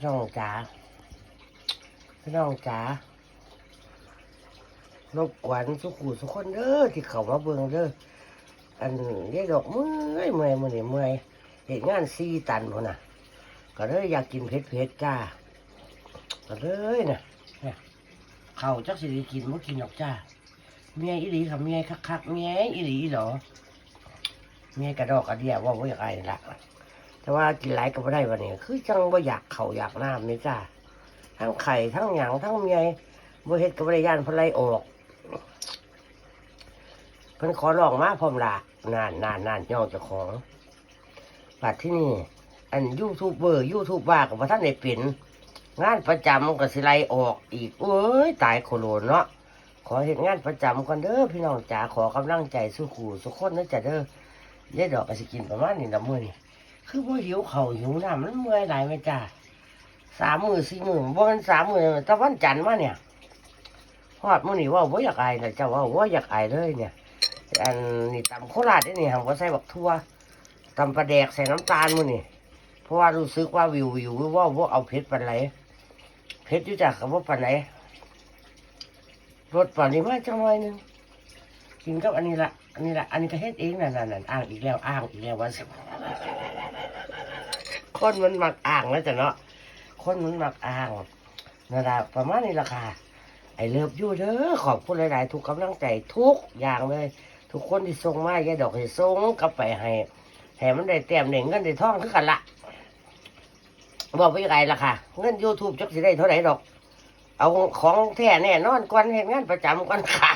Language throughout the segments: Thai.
พี่น้องจ๋าพี่น้องจ๋ารบกวนสุขุสุคนเด้อที่เขามาเบิ่งเด้ออันยายดอกเมื่อยเมื่อยมื่อนี่เมื่อยเหตุงานซีตันพ่นน่ะ ก็เลยอยากกินเผ็ดเผ็ดๆจ้า ก็เลยน่ะเนี่ยเขาจักสิได้กินบ่กินหรอกจ้าเมียอีหลีค่ะเมียคักๆเมียอีหลีหรอเมียกระดอกกระเดียว่าบ่อยากไอ้ละ แต่ว่ากินหลายก็บ่ได้วันนี้ คือจังบ่อยากเขาอยากน้ำนี่จ้าทั้งไข่ทั้งหยังทั้งเมียบ่เฮ็ดก็บ่ได้ย่านเพนไล่ออกเพิ่นขอร้องมาพร้อมละนานนานนานย่องเจ้าของบัดที่นี่ อันยูทูบเบอร์ยูทูบว่ากับท่านได้เป็น งานประจำก็สิไลออกอีกเอ้ยตายโคโลนเนาะขอเห็นงานประจำก่อนเด้อพี่น้องจ๋าขอกำลังใจสู้ขู่สุกคนนะจ๊ะเด้อยายดอกก็สิกินประมาณนี้ละมื้อนี่ คือบ่หิวเข้าหิวน้ำมันเมื่อยหลายไหมจ้าสามมือสี่มือบ่มันสามมือตะวันจันทร์มาเนี่ยฮอดมื้อนี้ว่าบ่อยากอายนะเจ้าว่าบ่อยากอายเลยเนี่ย อันนี้ตำโคราชนี่นี่หังก็ใส่บักทั่วตำปลาแดกใส่น้ำตาลมื้อนี่เพราะว่ารู้สึกว่าวิววิวว่าว่าเอาเผ็ดปานไหนเผ็ดอยู่จากกับว่าปานไหนรสปานนี้มาจังหน่อยนึงกินกับอันนี้ละอันนี้ละอันนี้ก็เฮ็ดเองนั่นนั่นนั่นอ้างอีกแล้วอ้างอีกแล้วว่าสิ คนมันหมักอ้างแล้วจ้ะเนาะคนมันหมักอ้างนั่นละประมาณนี้ละค่ะไอเลิฟยูเด้อขอบคุณหลาย ๆ ทุกกำลังใจทุกอย่างเลย ทุกคนที่ส่งมายายดอกให้ส่งกลับไปให้ให้มันได้เต็มเน่งเงินได้ทองคือกันละบอกไปยังไงล่ะค่ะ เงินยูทูบจักสิได้เท่าไหร่ดอก เอาของแท้แน่นอนก่อนเห็นงานประจำก่อนค่ะ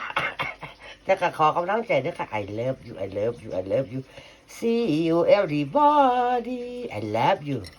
แต่ก็ขอกำลังใจด้วยค่ะ I love you I love you I love you See you everybody I love you